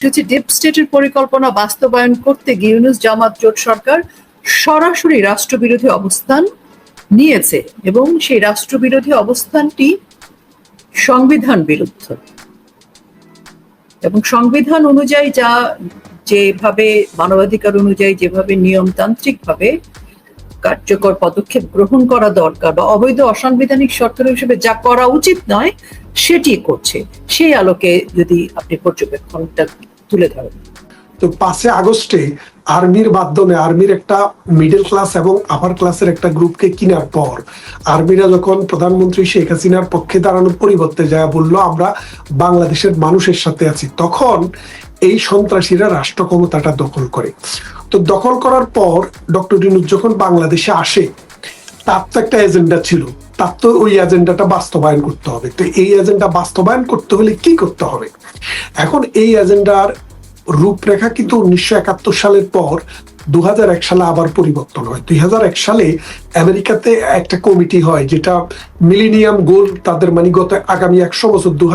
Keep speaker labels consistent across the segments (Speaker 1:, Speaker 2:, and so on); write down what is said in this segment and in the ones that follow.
Speaker 1: হচ্ছে ডিপ স্টেটের পরিকল্পনা বাস্তবায়ন করতে গিয়ে ইউনুস জামাত জোট সরকার সরাসরি রাষ্ট্রবিরোধী অবস্থান নিয়েছে এবং সেই রাষ্ট্রবিরোধী অবস্থানটি সংবিধান বিরুদ্ধ। এবং সংবিধান অনুযায়ী যা যেভাবে মানবাধিকার অনুযায়ী যেভাবে নিয়মতান্ত্রিক ভাবে কার্যকর পদক্ষেপ গ্রহণ করা দরকার বা অবৈধ অসাংবিধানিক সরকার হিসেবে যা করা উচিত নয় সেটি করছে। সেই আলোকে যদি আপনি পর্যবেক্ষণটা তুলে ধরেন
Speaker 2: তো পাঁচে আগস্টে আর্মির মাধ্যমে, আর্মির একটা মিডল ক্লাস এবং আপার ক্লাসের একটা গ্রুপকে কেনার পর, আর্মিরা যখন প্রধানমন্ত্রী শেখ হাসিনার পক্ষে দাঁড়ানোর পরিবর্তে যা বলল, আমরা বাংলাদেশের মানুষের সাথে আছি, তখন এই সন্ত্রাসীরা রাষ্ট্র ক্ষমতাটা দখল করে। তো দখল করার পর, ডক্টর রিনুজ যখন বাংলাদেশে আসে তার তো একটা এজেন্ডা ছিল। তার তো ওই এজেন্ডাটা বাস্তবায়ন করতে হবে। তো এই এজেন্ডা বাস্তবায়ন করতে হলে কি করতে হবে? এখন এই এজেন্ডার রূপরেখা কিন্তু উনিশশো একাত্তর সালের পর দুই হাজার এক সালে আবার পরিবর্তন হয়। দুই হাজার এক সালে আমেরিকাতে একটা কমিটি হয় যেটা মিলিনিয়াম গোল তাদের মানে গত আগামী একশো বছর দু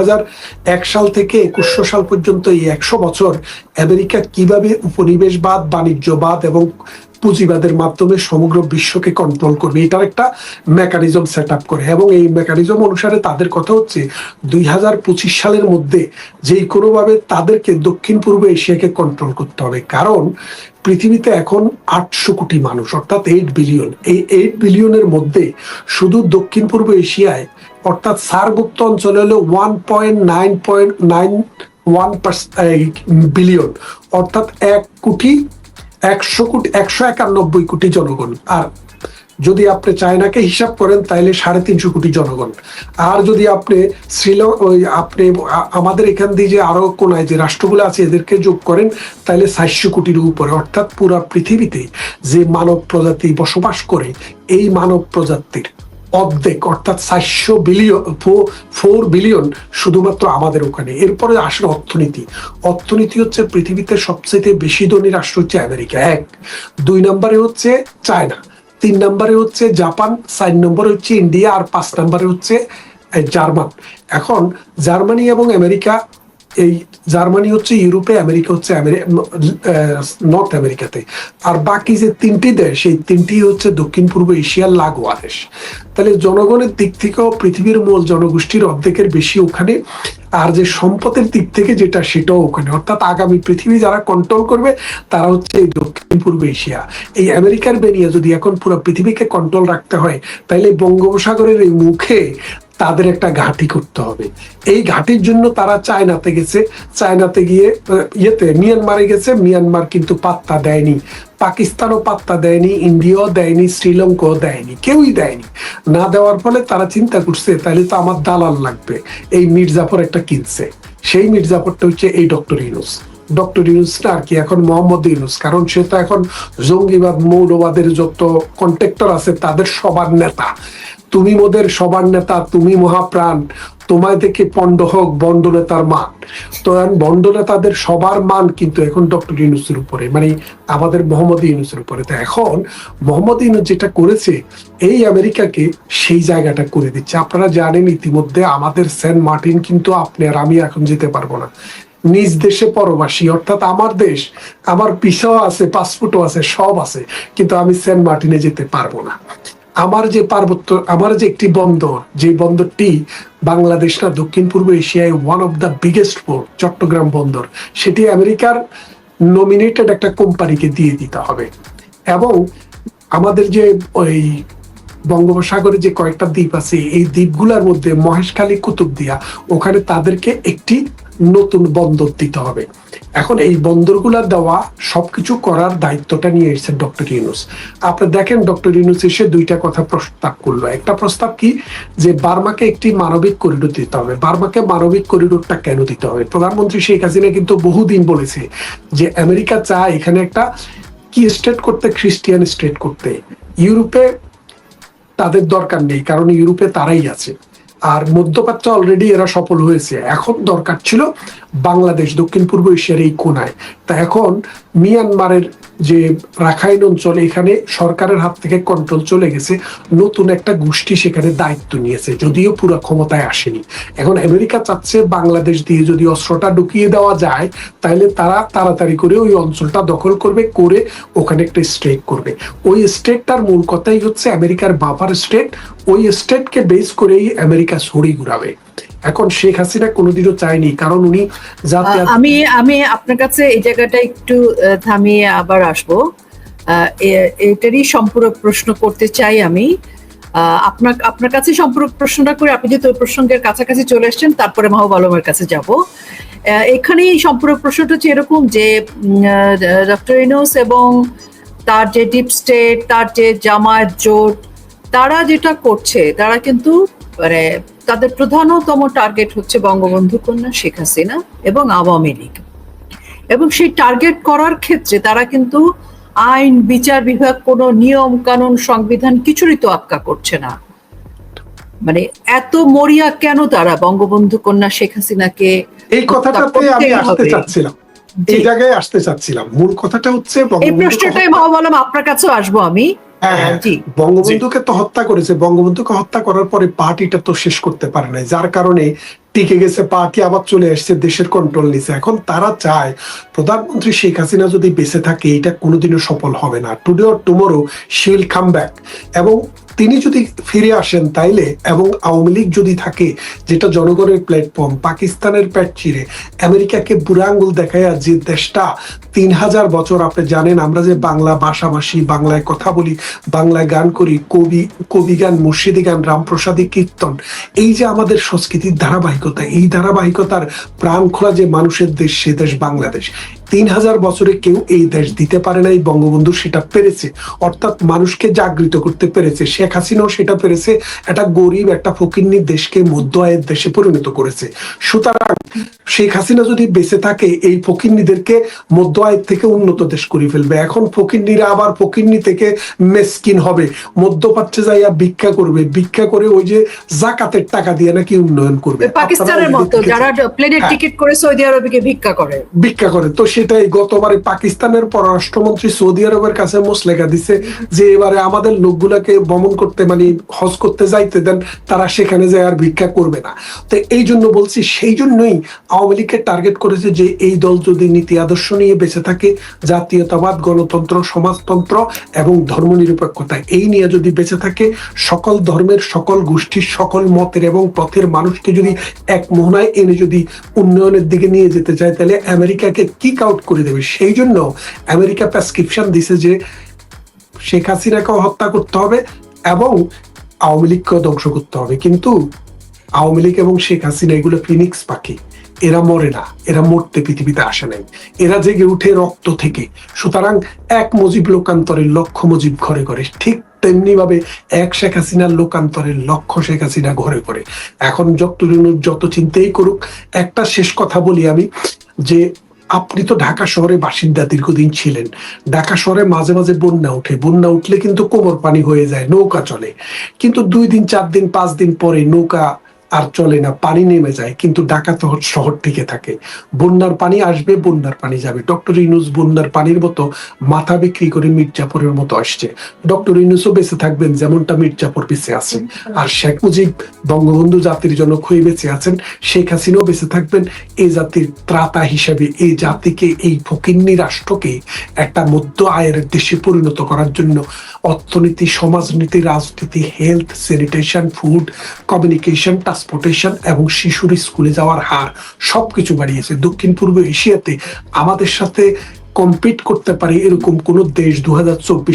Speaker 2: এক সাল থেকে একুশশো সাল পর্যন্ত এই একশো বছর আমেরিকা কীভাবে উপনিবেশবাদ, বাণিজ্যবাদ এবং পুঁজিবাদের মাধ্যমে সমগ্র বিশ্বকে কন্ট্রোল করবে। এটার একটা মেকানিজম সেট আপ করে। এবং এই মেকানিজম অনুসারে তাদের কথা হচ্ছে, দুই হাজার পঁচিশ সালের মধ্যে যেই কোনোভাবে তাদেরকে দক্ষিণ পূর্ব এশিয়াকে কন্ট্রোল করতে হবে। কারণ পৃথিবীতে এখন আটশো কোটি মানুষ, অর্থাৎ এইট বিলিয়ন এই এইট বিলিয়নের মধ্যে শুধু দক্ষিণ পূর্ব এশিয়ায়, অর্থাৎ সারগুপ্ত অঞ্চলে হলো one point nine point nine one billion অর্থাৎ এক কোটি একশো কোটি, একশো একানব্বই কোটি জনগণ। আর যদি আপনি চায়নাকে হিসাব করেন তাহলে সাড়ে তিনশো কোটি জনগণ। আর যদি আপনি শ্রীলঙ্কা ওই আপনি আমাদের এখান দিয়ে যে আরও কোনায় যে রাষ্ট্রগুলো আছে, এদেরকে যোগ করেন তাহলে সাতশো কোটির উপরে, অর্থাৎ পুরা পৃথিবীতে যে মানব প্রজাতি বসবাস করে, এই মানব প্রজাতির অর্ধেক, অর্থাৎ চারশো বিলিয়ন ফোর বিলিয়ন শুধুমাত্র আমাদের ওখানে। এরপরে আসলে অর্থনীতি। অর্থনীতি হচ্ছে পৃথিবীতে সবচেয়ে বেশি ধনী রাষ্ট্র হচ্ছে আমেরিকা। এক। দুই নম্বরে হচ্ছে চায়না। তিন নম্বরে হচ্ছে জাপান। চার নম্বরে হচ্ছে ইন্ডিয়া। আর পাঁচ নম্বরে হচ্ছে জার্মান। এখন জার্মানি এবং আমেরিকা এই জার্মানি হচ্ছে ইউরোপে, আমেরিকা হচ্ছে নর্থ আমেরিকাতে। আর বাকি যে তিনটি দেশ, এই তিনটি হচ্ছে দক্ষিণ পূর্ব এশিয়ার লাগোয়া দেশ। তাহলে জনগণের দিক থেকেও পৃথিবীর মূল জনগোষ্ঠীর অর্ধেকের বেশি ওখানে, আর যে সম্পদের দিক থেকে যেটা, সেটাও ওখানে। অর্থাৎ আগামী পৃথিবী যারা কন্ট্রোল করবে, তারা হচ্ছে এই দক্ষিণ পূর্ব এশিয়া। এই আমেরিকার বেরিয়ে যদি এখন পুরো পৃথিবীকে কন্ট্রোল রাখতে হয়, তাহলে বঙ্গোপসাগরের এই মুখে তাদের একটা ঘাঁটি করতে হবে। এই ঘাঁটির জন্য তারা চায়নাতে গেছে। চায়নাতে গিয়ে ইয়েতে মিয়ানমারে গেছে। মিয়ানমার কিন্তু পাত্তা দেয়নি। পাকিস্তানও পাত্তা দেয়নি, ইন্ডিয়াও দেয়নি, শ্রীলঙ্কাও দেয়নি, কেউই দেয়নি। না দেওয়ার ফলে তারা চিন্তা করছে, তাহলে তো আমার দালাল লাগবে। এই মির্জাফর একটা কিনছে। সেই মির্জাফরটা হচ্ছে এই ডক্টর ইউনুস। ডক্টর ইউনুস না আর কি, এখন মোহাম্মদ ইউনুস। কারণ সে তো এখন জঙ্গিবাদ, মৌলবাদের যত কন্ট্রাক্টর আছে, তাদের সবার নেতা। তুমি মোদের সবার নেতা, তুমি মহাপ্রাণ। তোমায় দেখে পণ্ড হোক বন্ড নেতার মান। তো বন্ড নেতাদের সবার মান কিন্তু এখন ডক্টর ইউনুসের উপরে মানে আমাদের মোহাম্মদ ইউনুসের উপরে। তো এখন মোহাম্মদ ইউনুস যেটা করেছে, এই আমেরিকাকে সেই জায়গাটা করে দিচ্ছে। আপনারা জানেন ইতিমধ্যে আমাদের সেন্ট মার্টিন কিন্তু আপনি আর আমি এখন যেতে পারব না। নিজ দেশে পরবাসী, অর্থাৎ আমার দেশ, আমার পিসাও আছে, পাসপোর্টও আছে, সব আছে, কিন্তু আমি সেন্ট মার্টিনে যেতে পারব না। আমার যে পার্বত্য, আমার যে একটি বন্দর, যে বন্দরটি বাংলাদেশ না, দক্ষিণ পূর্ব এশিয়ায় one of the biggest port Chittagong বন্দর, সেটি আমেরিকার নমিনেটেড একটা কোম্পানিকে দিয়ে দিতে হবে। এবং আমাদের যে ওই বঙ্গোপসাগরে যে কয়েকটা দ্বীপ আছে, এই দ্বীপগুলোর মধ্যে মহেশখালী, কুতুবদিয়া, ওখানে তাদেরকে একটি নতুন বন্দর দিতে হবে। এখন এই বন্দরগুলা দেওয়া, সবকিছু করার দায়িত্বটা নিয়ে এসেছে ডক্টর ইউনুস। আপনি দেখেন, ডক্টর ইউনুস এসে দুইটা কথা প্রস্তাব করল। একটা প্রস্তাব কি? যে বার্মাকে একটি মানবিক করিডোর দিতে হবে। বার্মাকে মানবিক করিডোরটা কেন দিতে হবে? প্রধানমন্ত্রী শেখ হাসিনা কিন্তু বহুদিন বলেছে যে আমেরিকা চায় এখানে একটা কি স্টেট করতে, খ্রিস্টিয়ান স্টেট করতে। ইউরোপে তাদের দরকার নেই, কারণ ইউরোপে তারাই আছে। আর মধ্যপ্রাচ্য অলরেডি এরা সফল হয়েছে। এখন দরকার ছিল বাংলাদেশ, দক্ষিণ পূর্ব এশিয়ার এই কোনায়। তা এখন মিয়ানমারের যে রাখাইন অঞ্চল, এখানে সরকারের হাত থেকে কন্ট্রোল চলে গেছে। নতুন একটা গোষ্ঠী সেখানে দায়িত্ব নিয়েছে, যদিও পুরো ক্ষমতায় আসেনি। এখন আমেরিকা চাচ্ছে বাংলাদেশ দিয়ে যদি অস্ত্রটা ঢুকিয়ে দেওয়া যায় তাহলে তারা তাড়াতাড়ি করে ওই অঞ্চলটা দখল করবে, করে ওখানে একটা স্টেট করবে। ওই স্টেটটার মূল কথাই হচ্ছে আমেরিকার বাফার স্টেট ওই স্টেটকে বেস করেই আমেরিকা ছড়ি ঘুরাবে। এখন শেখ হাসিনা কোনোদিনও চায়নি কারণ উনি
Speaker 1: আমি আমি আপনার কাছে এই জায়গাটা একটু থামিয়ে আবার আসব। এটারই সম্পূরক প্রশ্ন করতে চাই আমি। আপনার আপনার কাছে সম্পূরক প্রশ্নটা করে আপনি যেহেতু প্রসঙ্গের কাছাকাছি চলে এসেছেন তারপরে মাহবুব আলমের কাছে যাব। আহ, এখানেই সম্পূরক প্রশ্নটা হচ্ছে এরকম যে ডক্টর ইনোস এবং তার যে ডিপ স্টেট তার যে জামায়াত জোট তারা যেটা করছে তারা কিন্তু মানে তাদের প্রধানতম টার্গেট হচ্ছে বঙ্গবন্ধু কন্যা শেখ হাসিনা এবং আওয়ামী লীগ। এবং সেই টার্গেট করার ক্ষেত্রে তারা কিন্তু আইন বিচার বিভাগ কোনো নিয়ম কানুন সংবিধান কিছুরই তো আক্কা করছে না। মানে এত মরিয়া কেন তারা বঙ্গবন্ধু কন্যা শেখ হাসিনাকে
Speaker 2: এই কথাটাতে আমি আসতে চাচ্ছিলাম। এই জায়গায় আসতে চাচ্ছিলাম। মূল কথাটা হচ্ছে
Speaker 1: এই প্রশ্নটাই মহাবলম আপনার কাছেও আসব আমি।
Speaker 2: বঙ্গবন্ধুকে তো হত্যা করেছে। বঙ্গবন্ধুকে হত্যা করার পরে পার্টিটা তো শেষ করতে পারে নাই। যার কারণে টিকে গেছে পার্টি আবার চলে এসছে দেশের কন্ট্রোল নিছে। এখন তারা চায় প্রধানমন্ত্রী শেখ হাসিনা যদি বেঁচে থাকে এটা কোনোদিনও সফল হবে না। টুডে অর টুমোরো শিল কাম ব্যাক এবং তিনি যদি ফিরে আসেন তাইলে এবং আওয়ামী লীগ যদি থাকে, যেটা জনগণের প্ল্যাটফর্ম পাকিস্তানের প্যাট চিরে, আমেরিকাকে বুড়া আঙ্গুল দেখায় যে দেশটা তিন হাজার বছর আপনি জানেন, আমরা যে বাংলা ভাষাভাষী, বাংলায় কথা বলি, বাংলায় গান করি, কবি কবি গান, মুর্শিদি গান, রামপ্রসাদী কীর্তন, এই যে আমাদের সংস্কৃতির ধারাবাহিকতা, এই ধারাবাহিকতার প্রাণ খোলা যে মানুষের দেশ, সে দেশ বাংলাদেশ। তিন হাজার বছরে কেউ এই দেশ দিতে পারে নাই, বঙ্গবন্ধু সেটা পেরেছে, অর্থাৎ মানুষকে জাগৃত করতে পেরেছে শেখ হাসিনাও সেটা পেরেছে। একটা গরিব একটা ফকিন্নি দেশকে মধ্য আয়ের দেশে পরিণত করেছে। সুতরাং শেখ হাসিনা যদি বেঁচে থাকে এই ফকিন্নিদেরকে মধ্য আয়ের থেকে উন্নত দেশ করে ফেলবে। এখন ফকিন্নিরা আবার ফকিন্নি থেকে মেসকিন হবে। মধ্যপ্রাচ্যে যাইয়া ভিক্ষা করবে। ভিক্ষা করে ওই যে জাকাতের টাকা দিয়ে নাকি উন্নয়ন করবে।
Speaker 1: পাকিস্তানের মতো যারা প্লেনের
Speaker 2: হ্যাঁ।
Speaker 1: টিকিট করে সৌদি আরবে ভিক্ষা করে।
Speaker 2: ভিক্ষা করে। তো সেটাই গতবারে পাকিস্তানের পররাষ্ট্রমন্ত্রী সৌদি আরবের কাছে মুসলেখা দিছে যে এবারে আমাদের লোকগুলাকে ভ্রমণ করতে মানে হজ করতে যাইতে দেন তারা সেখানে যায় আর ভিক্ষা করবে না। তো এই জন্য বলছি, সেই জন্যই আওয়ামী লীগকে টার্গেট করেছে যে এই দল যদি নীতি আদর্শ নিয়ে বেঁচে থাকে, জাতীয়তাবাদ, গণতন্ত্র, সমাজতন্ত্র এবং ধর্মনিরপেক্ষতা এই নিয়ে যদি বেঁচে থাকে, সকল ধর্মের, সকল গোষ্ঠীর, সকল মতের এবং পথের মানুষকে যদি এক মোহনায় এনে যদি উন্নয়নের দিকে নিয়ে যেতে চায়, তাহলে আমেরিকাকে কিক আউট করে দেবে। সেই জন্য আমেরিকা প্রেসক্রিপশন দিছে যে শেখ হাসিনাকেও হত্যা করতে হবে এবং আওয়ামী লীগকেও ধ্বংস করতে হবে। কিন্তু আওয়ামী লীগ এবং শেখ হাসিনা এগুলো ফিনিক্স পাখি। এরা মরে না, এরা মরতে পৃথিবীতে আসে নাই। এরা জেগে উঠে রক্ত থেকে। সুতরাং এক মুজিব লোকান্তরের লক্ষ্য মুজিব ঘরে ঘরে। ঠিক তেমনি ভাবে এক শেখ হাসিনার লোকান্তরের লক্ষ্য শেখ হাসিনা ঘরে ঘরে। এখন যত যত চিন্তাই করুক, একটা শেষ কথা বলি আমি, যে আপনি তো ঢাকা শহরে বাসিন্দা, দীর্ঘদিন ছিলেন। ঢাকা শহরে মাঝে মাঝে বন্যা উঠে বন্যা উঠলে কিন্তু কোমর পানি হয়ে যায়, নৌকা চলে। কিন্তু দুই দিন, চার দিন, পাঁচ দিন পরে নৌকা আর চলে না, পানি নেমে যায়। কিন্তু ঢাকা শহর টিকে থাকে। বন্যার পানি আসবে, বন্যার পানি যাবে। ডক্টর ইনুস বন্যার পানির মতো মাথা বিক্রি করে মির্জাপুরের মতো আসছে। ডক্টর ইনুসও বেঁচে থাকবেন যেমনটা মির্জাপুর বেঁচে আছেন। আর শেখ মুজিব বঙ্গবন্ধু জাতির জন্য খুঁয়ে বেঁচে আছেন। শেখ হাসিনাও বেঁচে থাকবেন। এই জাতির ত্রাতা হিসেবে এই জাতিকে, এই ফকিন্নি রাষ্ট্রকে একটা মধ্য আয়ের দেশে পরিণত করার জন্য অর্থনীতি, সমাজনীতি, রাজনীতি health sanitation food communication transportation এবং শিশুর স্কুলে যাওয়ার হার সবকিছু বাড়িয়েছে। দক্ষিণ পূর্ব এশিয়াতে আমাদের সাথে কম্পিট করতে পারি এরকম কোন দেশ দু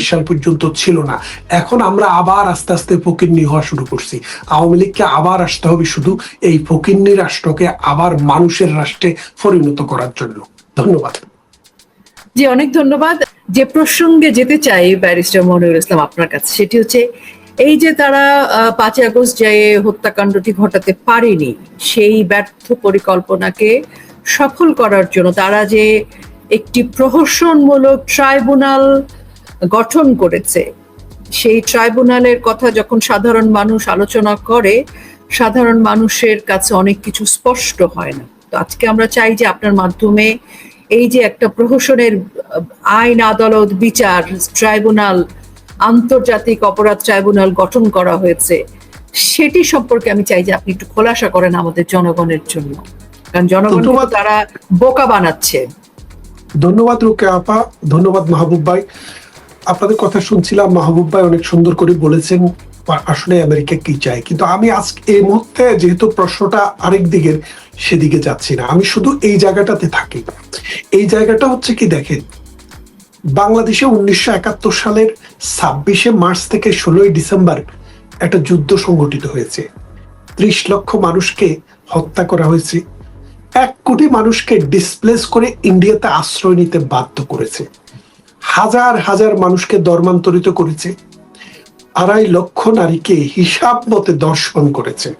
Speaker 2: সাল পর্যন্ত ছিল না। এখন আমরা আবার আস্তে আস্তে ফকিন্নি হওয়া শুরু করছি। আওয়ামী লীগকে আবার আসতে হবে শুধু এই ফকিন্নি রাষ্ট্রকে, আবার মানুষের রাষ্ট্রে পরিণত করার জন্য। ধন্যবাদ।
Speaker 1: জি, অনেক ধন্যবাদ। যে প্রসঙ্গে যেতে চাই ব্যারিস্টার মনিরুল ইসলাম আপনার কাছে, সেটি হচ্ছে এই যে তারা পাঁচই আগস্ট যে হত্যাকাণ্ডটি ঘটাতে পারেনি, সেই ব্যর্থ পরিকল্পনাকে সফল করার জন্য তারা যে একটি প্রহসনমূলক ট্রাইব্যুনাল গঠন করেছে, সেই ট্রাইব্যুনালের কথা যখন সাধারণ মানুষ আলোচনা করে, সাধারণ মানুষের কাছে অনেক কিছু স্পষ্ট হয় না। তো আজকে আমরা চাই যে আপনার মাধ্যমে এই যে একটা প্রহসনের আইন, আদালত, বিচার, ট্রাইব্যুনাল আন্তর্জাতিক অপরাধ ট্রাইব্যুনাল গঠন করা হয়েছে। সেটি সম্পর্কে আমি চাই যে আপনি একটু খোলাসা করেন আমাদের জনগণের জন্য। কারণ জনগণ তারা বোকা বানাচ্ছে।
Speaker 2: ধন্যবাদ রুকে আপা ধন্যবাদ মাহবুব ভাই। আপনাদের কথা শুনছিলাম মাহবুব ভাই অনেক সুন্দর করে বলেছেন আসলে আমেরিকা কি চায়। কিন্তু আমি আজকে এই মুহূর্তে যেহেতু প্রশ্নটা আরেক দিকের সেদিকে যাচ্ছি না। আমি শুধু এই জায়গাটাতে থাকি। এই জায়গাটা হচ্ছে কি দেখেন বাংলাদেশে উনিশশো একাত্তর সালের ছাব্বিশে মার্চ থেকে ষোলোই ডিসেম্বর একটা যুদ্ধ সংগঠিত হয়েছে। ত্রিশ লক্ষ মানুষকে হত্যা করা হয়েছে। এক কোটি মানুষকে ডিসপ্লেস করে ইন্ডিয়াতে আশ্রয় নিতে বাধ্য করেছে। হাজার হাজার মানুষকে ধর্মান্তরিত করেছে। আড়াই লক্ষ নারীকে হিসাব মতে দর্শন করেছে।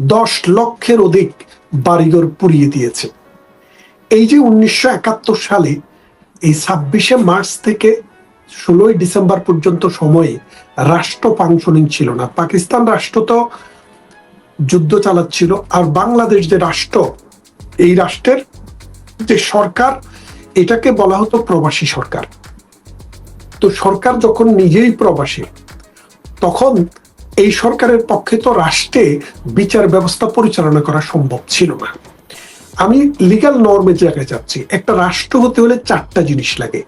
Speaker 2: দশ লক্ষের অধিক বাড়িঘর পুড়িয়ে দিয়েছে। এই যে উনিশশো একাত্তর সালে এই ছাব্বিশে মার্চ থেকে ষোলোই ডিসেম্বর পর্যন্ত সময়ে রাষ্ট্র ফাংশনিং ছিল না। পাকিস্তান রাষ্ট্র তো যুদ্ধ চালাচ্ছিল আর বাংলাদেশ যে রাষ্ট্র, এই রাষ্ট্রের যে সরকার, এটাকে বলা হতো প্রবাসী সরকার। তো সরকার যখন নিজেই প্রবাসী, তখন এই সরকারের পক্ষে তো রাষ্ট্রে বিচার ব্যবস্থা পরিচালনা করা সম্ভব ছিল না। আমি লিগাল নর্মের জায়গায় যাচ্ছি। একটা রাষ্ট্র হতে হলে চারটা জিনিস লাগে।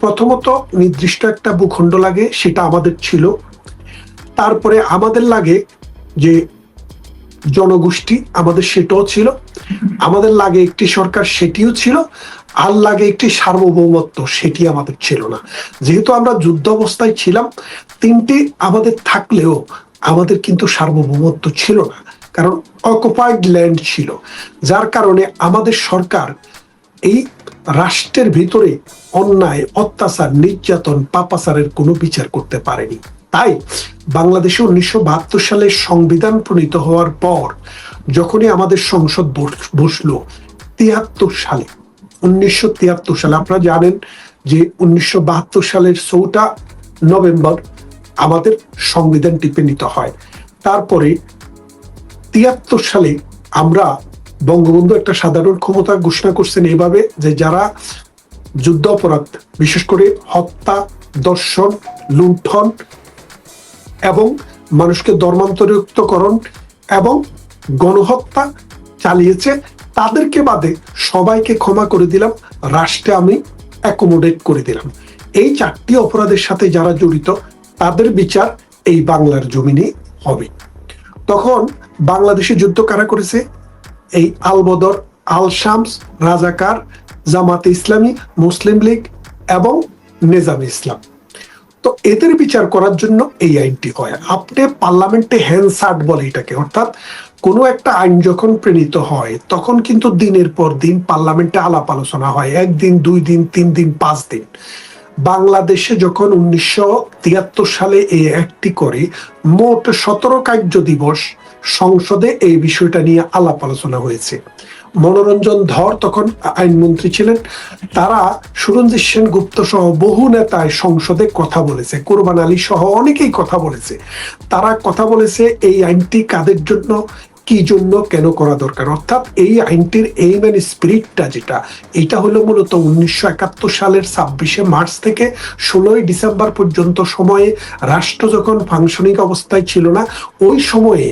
Speaker 2: প্রথমত নির্দিষ্ট একটা ভূখণ্ড লাগে, সেটা আমাদের ছিল। তারপরে আমাদের লাগে যে জনগোষ্ঠী, আমাদের সেটাও ছিল। আমাদের লাগে একটি সরকার, সেটিও ছিল। আর লাগে একটি সার্বভৌমত্ব, সেটি আমাদের ছিল না। যেহেতু আমরা যুদ্ধ অবস্থায় ছিলাম, তিনটি আমাদের থাকলেও আমাদের কিন্তু সার্বভৌমত্ব ছিল না। কারণ অকুপাইড ল্যান্ড ছিল। যার কারণে আমাদের সরকার এই রাষ্ট্রের ভিতরে অন্যায়, অত্যাচার, নির্যাতন, পাপাচারের কোনো বিচার করতে পারেনি। তাই বাংলাদেশে উনিশশো বাহাত্তর সালে সংবিধান প্রণীত হওয়ার পর যখনই আমাদের সংসদ বস- বসল তিয়াত্তর সালে, উনিশশো তিয়াত্তর সালে, আপনারা জানেন যে উনিশশো বাহাত্তর সালের চৌঠা নভেম্বর আমাদের সংবিধান টিপে নিতে হয়। তারপরে তিয়াত্তর সালে আমরা বঙ্গবন্ধু একটা সাধারণ ক্ষমতা ঘোষণা করছেন এইভাবে যে যারা যুদ্ধ অপরাধ, বিশেষ করে হত্যা, দর্শন, লুণ্ঠন এবং মানুষকে ধর্মান্তরিতকরণ এবং গণহত্যা চালিয়েছে, তাদেরকে বাদে সবাইকে ক্ষমা করে দিলাম, রাষ্ট্রে আমি অ্যাকোমোডেট করে দিলাম। এই চারটি অপরাধের সাথে যারা জড়িত, তাদের বিচার এই বাংলার জমিনে হবে। তখন বাংলাদেশে যুদ্ধ কারা করেছে? এই আলবদর আল শামস রাজাকার, জামাতে ইসলামী, মুসলিম লীগ এবং নেজামে ইসলাম। তো এদের বিচার করার জন্য এই আইনটি হয়। আপনি পার্লামেন্টে হ্যান্সার্ট বলে এটাকে, অর্থাৎ কোনো একটা আইন যখন প্রণীত হয়, তখন কিন্তু দিনের পর দিন পার্লামেন্টে আলাপ আলোচনা হয়, একদিন, দুই দিন, তিন দিন, পাঁচ দিন। বাংলাদেশে যখন উনিশশো তিয়াত্তর সালে এই অ্যাক্টটি করে, মোট সতেরো কার্য দিবস সংসদে এই বিষয়টা নিয়ে আলাপ আলোচনা হয়েছে। মনোরঞ্জন ধর তখন আইনমন্ত্রী ছিলেন। তারা সুরঞ্জিত সেন গুপ্ত সহ বহু নেতায় সংসদে কথা বলেছে। কোরবান আলী সহ অনেকেই কথা বলেছে। তারা কথা বলেছে এই আইনটি কাদের জন্য? কি জন্য কেন করা দরকার? অর্থাৎ এই আইনটির এই মানে স্পিরিটটা যেটা, এটা হলো মূলত উনিশশো একাত্তর সালের ছাব্বিশে মার্চ থেকে ষোলোই ডিসেম্বর পর্যন্ত সময়ে রাষ্ট্র যখন ফাংশনিক অবস্থায় ছিল না, ওই সময়ে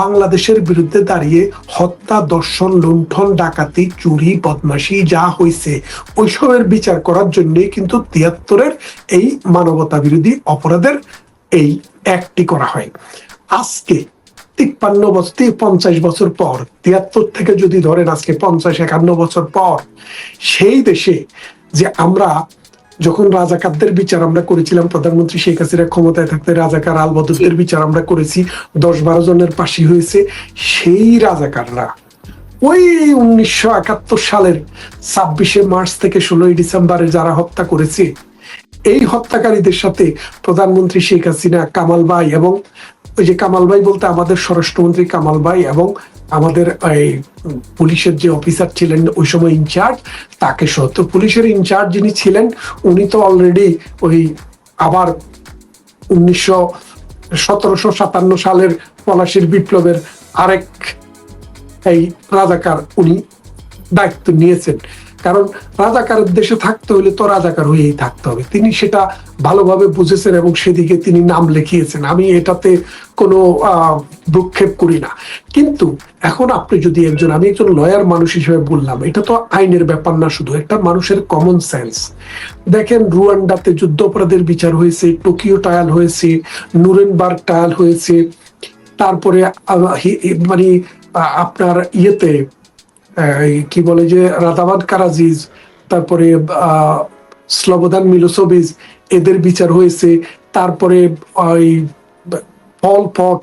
Speaker 2: বাংলাদেশের বিরুদ্ধে দাঁড়িয়ে হত্যা, দর্শন, লুণ্ঠন, ডাকাতি, চুরি, বদমাশি যা হয়েছে ওই সময়ের বিচার করার জন্যই কিন্তু তিয়াত্তরের এই মানবতা বিরোধী অপরাধের এই একটি করা হয়। আজকে তিপ্পান্ন বছর পঞ্চাশ বছর পর তিয়াত্তর থেকে যদি ধরেন আজকে পঞ্চাশ একান্ন বছর পর সেই দেশে যে আমরা যখন রাজাকারদের বিচার আমরা করেছিলাম প্রধানমন্ত্রী শেখ হাসিনা ক্ষমতায় থাকতে রাজাকার আলবদরদের বিচার আমরা করেছি দশ বারো জনের পাশি হয়েছে সেই রাজাকাররা ওই উনিশশো একাত্তর সালের ছাব্বিশে মার্চ থেকে ষোলোই ডিসেম্বরে যারা হত্যা করেছে এই হত্যাকারীদের সাথে প্রধানমন্ত্রী শেখ হাসিনা কামাল ভাই এবং ওই যে কামাল ভাই বলতে আমাদের স্বরাষ্ট্রমন্ত্রী কামাল ভাই এবং আমাদের এই পুলিশের যে অফিসার ছিলেন ওই সময় ইনচার্জ, তাকে সহ। তো পুলিশের ইনচার্জ যিনি ছিলেন, উনি তো অলরেডি ওই আবার উনিশশো সতেরোশো সাতান্ন সালের পলাশির বিপ্লবের আরেক এই রাজাকার উনি দায়িত্ব নিয়েছেন। কারণ রাজাকারের দেশে থাকতে হলে তো রাজাকার হয়েই থাকতে হবে। তিনি সেটা ভালোভাবে বুঝেছেন এবং সেদিকে তিনি নাম লিখিয়েছেন। আমি এটাতে কোনো ভ্রুক্ষেপ করি না। কিন্তু এখন আপনি যদি একজন, আমি একজন লয়ার মানুষ হিসেবে বললাম, এটা তো আইনের ব্যাপার না শুধু একটা মানুষের কমন সেন্স দেখেন রুয়ান্ডাতে যুদ্ধাপরাধের বিচার হয়েছে, টোকিও ট্রায়াল হয়েছে, নুরেনবার্গ ট্রায়াল হয়েছে, তারপরে মানে আপনার ইয়েতে কি বলে যে রাদাবাদ কারাজিজ, তারপরে স্লবদান মিলোসোভিজ, এদের বিচার হয়েছে। তারপরে, ওই, পল পট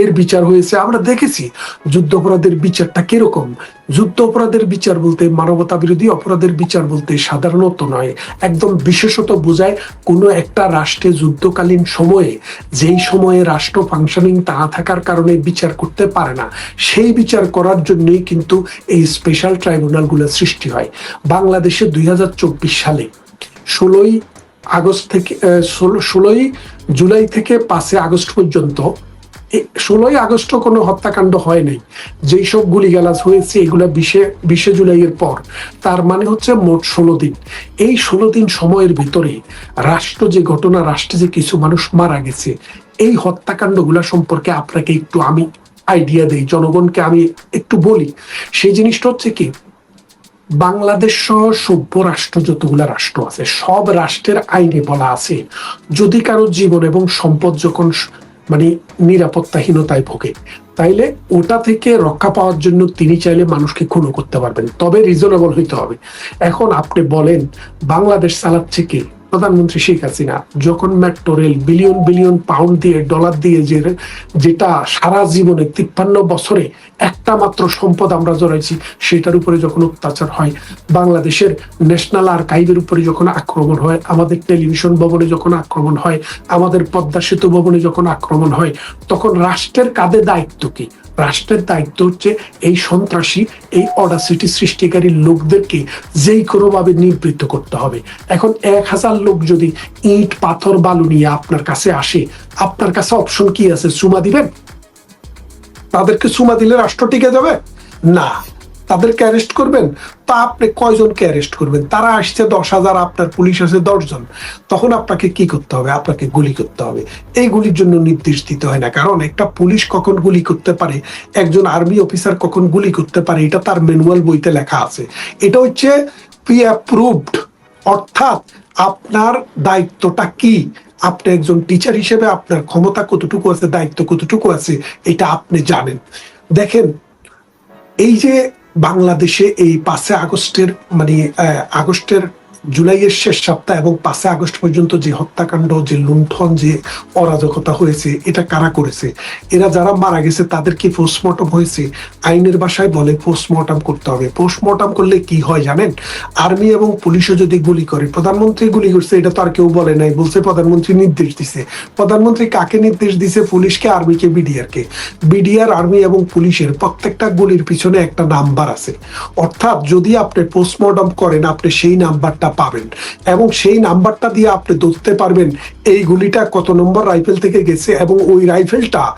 Speaker 2: এর বিচার হয়েছে, আমরা দেখেছি যুদ্ধ অপরাধের বিচারটা কীরকম? যুদ্ধ অপরাধের বিচার বলতে মানবতা বিরোধী অপরাধের বিচার বলতে সাধারণত নয়, একদম বিশেষত বোঝায় কোনো একটা রাষ্ট্রে যুদ্ধকালীন সময়ে, যেই সময়ে রাষ্ট্র ফাংশনিং না থাকার কারণে বিচার করতে পারে না, সেই বিচার করার জন্যই কিন্তু এই স্পেশাল ট্রাইব্যুনালগুলো সৃষ্টি হয়। বাংলাদেশে দুই হাজার চব্বিশ সালে ষোলোই আগস্ট থেকে ষোলোই জুলাই থেকে পাঁচে আগস্ট পর্যন্ত ষোলোই আগস্ট কোনো হত্যাকাণ্ড হয় নাই। যেই সব গুলিগালাজ হয়েছে, এগুলা বিশে বিশে জুলাইয়ের পর। তার মানে হচ্ছে মোট ষোলো দিন। এই ষোলো দিন সময়ের ভিতরে রাষ্ট্র যে ঘটনা, রাষ্ট্রে যে কিছু মানুষ মারা গেছে, এই হত্যাকাণ্ডগুলা সম্পর্কে আপনাকে একটু আমি আইডিয়া দেই। জনগণকে আমি একটু বলি। সেই জিনিসটা হচ্ছে কি? বাংলাদেশ সহ সভ্য রাষ্ট্র যতগুলা রাষ্ট্র আছে, সব রাষ্ট্রের আইনে বলা আছে, যদি কারও জীবন এবং সম্পদ যখন মানে নিরাপত্তাহীনতায় ভোগে। তাইলে ওটা থেকে রক্ষা পাওয়ার জন্য তিনি চাইলে মানুষকে খুনও করতে পারবেন। তবে রিজনেবল হইতে হবে। এখন আপনি বলেন, বাংলাদেশ চালাচ্ছে কে? প্রধানমন্ত্রী শেখ হাসিনা যখন metro rail billion billion pound দিয়ে ডলার দিয়ে যে, যেটা সারা জীবনে তিপ্পান্ন বছরে একটা মাত্র সম্পদ আমরা জড়াইছি, সেটার উপরে যখন অত্যাচার হয়, বাংলাদেশের ন্যাশনাল আর্কাইভের উপরে যখন আক্রমণ হয়, আমাদের টেলিভিশন ভবনে যখন আক্রমণ হয়, আমাদের পদ্মা সেতু ভবনে যখন আক্রমণ হয়, তখন রাষ্ট্রের কাঁধে দায়িত্ব কি? রাষ্ট্রের দায়িত্ব হচ্ছে এই সন্ত্রাসী, এই অডাসিটি সৃষ্টিকারী লোকদেরকে যেই কোনোভাবে নিবৃত্ত করতে হবে। এখন এক হাজার লোক যদি ইট, পাথর, বালু নিয়ে আপনার কাছে আসে, আপনার কাছে অপশন কি আছে? চুমা দিবেন? তাদেরকে চুমা দিলে রাষ্ট্র টিকে যাবে? না। তাদেরকে অ্যারেস্ট করবেন? তা আপনি কয়জনকে অ্যারেস্ট করবেন? তারা আসছে দশ হাজার, আপনার পুলিশ আছে দশজন তখন আপনাকে কি করতে হবে? আপনাকে গুলি করতে হবে। এই গুলির জন্য নির্দেশ দিতে হয় না। কারণ একটা পুলিশ কখন গুলি করতে পারে? একজন আর্মি অফিসার কখন গুলি করতে পারে? এটা তার ম্যানুয়াল বইতে লেখা আছে। এটা হচ্ছে প্রি অ্যাপ্রুভড অর্থাৎ আপনার দায়িত্বটা কি? আপনি একজন টিচার হিসেবে আপনার ক্ষমতা কতটুকু আছে, দায়িত্ব কতটুকু আছে, এটা আপনি জানেন। দেখেন, এই যে বাংলাদেশে এই পাঁচে আগস্টের মানে আগস্টের জুলাইয়ের শেষ সপ্তাহ এবং পাঁচে আগস্ট পর্যন্ত যে হত্যাকাণ্ড, যে লুণ্ঠন, যে অরাজকতা হয়েছে, এটা কারা করেছে? এরা যারা মারা গেছে, তাদের কি পোস্টমর্টম হয়েছে? আইনের ভাষায় বলে পোস্টমর্টম করতে হবে। পোস্টমর্টম করলে কি হয় জানেন? আর্মি এবং পুলিশও যদি গুলি করে, প্রধানমন্ত্রী গুলি করছে, এটা তো আর কেউ বলে নাই, বলছে প্রধানমন্ত্রী নির্দেশ দিছে। প্রধানমন্ত্রী কাকে নির্দেশ দিছে? পুলিশকে আর্মিকে বিডিআরকে বিডিআর আর্মি এবং পুলিশের প্রত্যেকটা গুলির পিছনে একটা নাম্বার আছে। অর্থাৎ যদি আপনি পোস্টমর্টম করেন, আপনি সেই নাম্বারটা পাবেন। এবং সেই নাম্বারটা দিয়ে আপনি ধরতে পারবেন এই গুলিটা কত নম্বর রাইফেল থেকে গেছে এবং ওই রাইফেলটা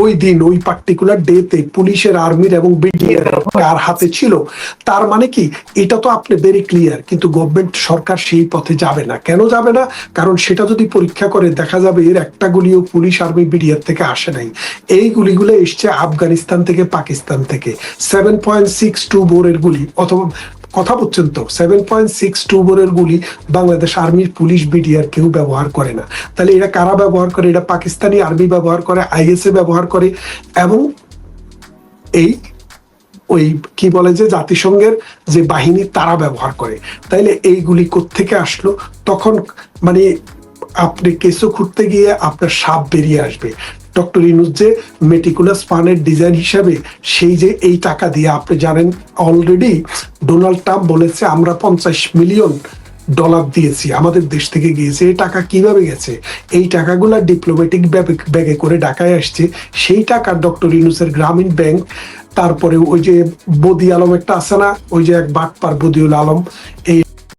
Speaker 2: ওই দিন, ওই পার্টিকুলার ডেতে পুলিশের আর্মির এবং বিডিআর কার হাতে ছিল। তার মানে কি? এটা তো আপনি ভেরি ক্লিয়ার কিন্তু গভর্নমেন্ট সরকার সেই পথে যাবে না। কেন যাবে না? কারণ সেটা যদি পরীক্ষা করে, দেখা যাবে এর একটা গুলিও পুলিশ আর্মি বিডিআর থেকে আসে নাই। এই গুলিগুলো এসছে আফগানিস্তান থেকে, পাকিস্তান থেকে। সেভেন পয়েন্ট সিক্স টু বোরের গুলি, অথবা কথা বলছেন তো সেভেন পয়েন্ট সিক্স টু বোরের গুলি বাংলাদেশ আর্মির পুলিশ বিডিআর কেউ ব্যবহার করে না। তাহলে এরা কারা ব্যবহার করে? এটা পাকিস্তানি আর্মি ব্যবহার করে আইএসএ ব্যবহার করে এবং এই ওই কি বলে যে জাতিসংঘের যে বাহিনী, তারা ব্যবহার করে। তাইলে এইগুলি থেকে আসলো? তখন মানে আপনি কেঁচো খুঁড়তে গিয়ে আপনার সাপ বেরিয়ে আসবে। ডক্টর ইনুস যে মেটিকুলাস ফানের ডিজাইন হিসাবে সেই যে এই টাকা দিয়ে আপনি জানেন অলরেডি ডোনাল্ড ট্রাম্প বলেছে, আমরা পঞ্চাশ মিলিয়ন ডলার দিয়েছি, আমাদের দেশ থেকে গিয়েছে, এই টাকা কীভাবে গেছে? এই টাকাগুলা ডিপ্লোম্যাটিক ব্যাগে করে ঢাকায় আসছে। সেই টাকা ডক্টর ইনুসের গ্রামীণ ব্যাংক, তারপরে ওই যে বদি আলম একটা আছে না, ওই যে এক বাটপার বদিউল আলম, এই